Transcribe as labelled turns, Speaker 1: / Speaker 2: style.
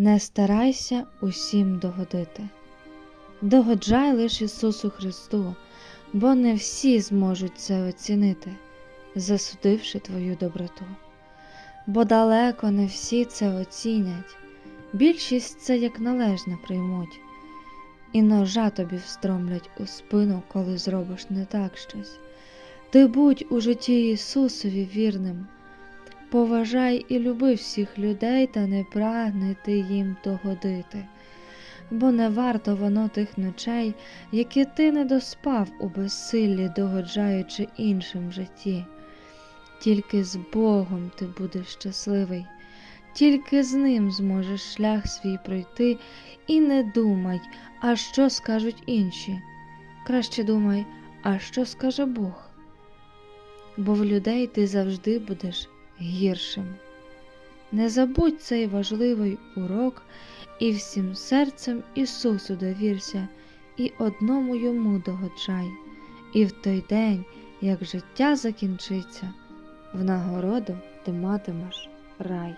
Speaker 1: Не старайся усім догодити. Догоджай лише Ісусу Христу, бо не всі зможуть це оцінити, засудивши твою доброту. Бо далеко не всі це оцінять, більшість це як належне приймуть, і ножа тобі встромлять у спину, коли зробиш не так щось. Ти будь у житті Ісусові вірним. Поважай і люби всіх людей та не прагни ти їм догодити, бо не варто воно тих ночей, які ти не доспав у безсиллі, догоджаючи іншим в житті. Тільки з Богом ти будеш щасливий, тільки з ним зможеш шлях свій пройти, і не думай, а що скажуть інші. Краще думай, а що скаже Бог. Бо в людей ти завжди будеш гіршим. Не забудь цей важливий урок і всім серцем Ісусу довірся, і одному йому догоджай, і в той день, як життя закінчиться, в нагороду ти матимеш рай.